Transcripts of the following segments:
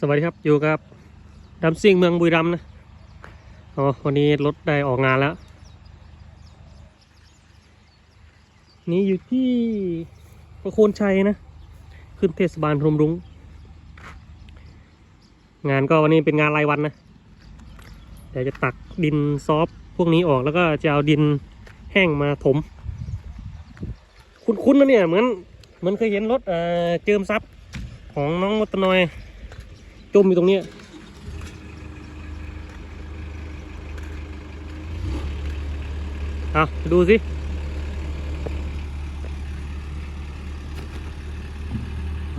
สวัสดีครับอยู่กับดัมซิ่งเมืองบุรีรัมย์นะอ๋อวันนี้รถได้ออกงานแล้ว นี่อยู่ที่ประโคนชัยนะ ขึ้นเทศบาลพรมรุ้ง งานก็วันนี้เป็นงานรายวันนะ เดี๋ยวจะตักดินซอฟพวกนี้ออกแล้วก็จะเอาดินแห้งมาถม คุ้นๆนะเนี่ยเหมือนเหมือนเคยเห็นรถเอ่อเจิมซับของน้องมตนอย จมอยู่ตรงเนี้ยเอาดูสิ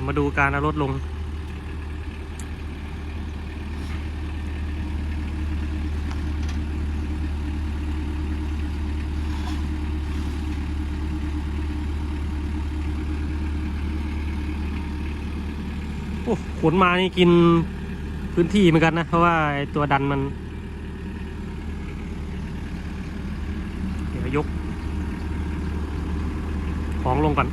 มาดูการเอารถลง โอ้ขนมานี่กินพื้นที่เหมือนกันนะ เพราะว่าไอ้ตัวดันมัน เดี๋ยวยก ของลงก่อน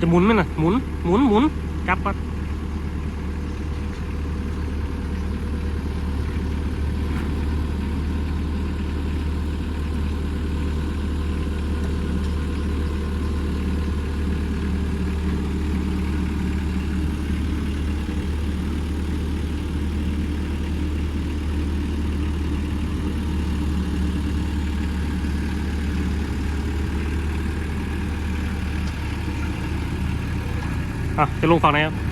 จะหมุนไหมนะหมุนหมุนหมุนจับปัด อะจะลงฝั่งไหนครับ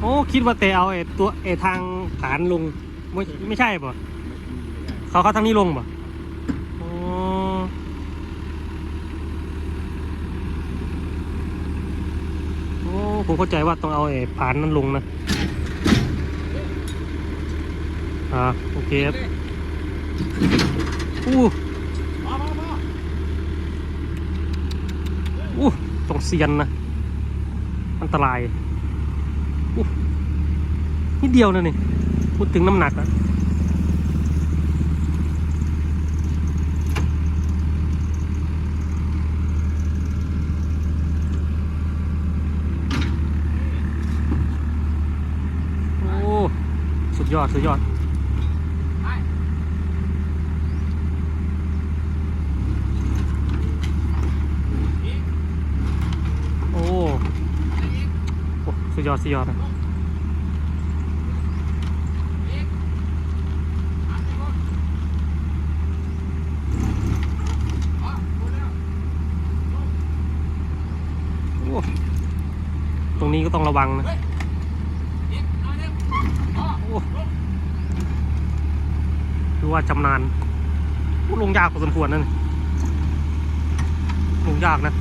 โอ้คิดว่าแต่เอาไอ้ตัวไอ้ทางฐานลงไม่ไม่ใช่ป่ะเขาเขาทางนี้ลงป่ะอ๋อโอ้ผมเข้าใจว่าต้องเอาไอ้ผานนั้นลงนะอ่าโอเคครับอู้อู้ต้องเซียนนะอันตราย นิดเดียวนะนี่พูดถึงน้ำหนักอะโอ้ สุดยอด สุดยอด โอ้โอ้ สุดยอดสุดยอดนะตรงนี้ก็ต้องระวังนะโอ้ดูว่าชำนาญลงยากพอสมควรนั่นลงยากนะ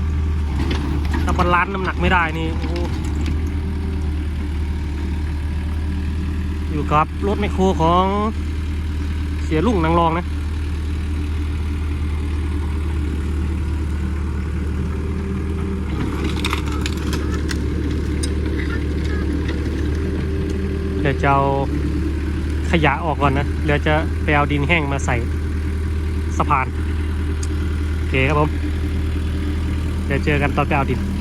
ถ้าบาลานน้ำหนักไม่ได้นี่โอ้ อยู่กับรถไมโครของเสียลุ่งนางรองนะเดี๋ยวจะเอาขยะออกก่อนนะเดี๋ยวจะไปเอาดินแห้งมาใส่สะพาน โอเคครับผม เดี๋ยวเจอกันตอนไปเอาดิน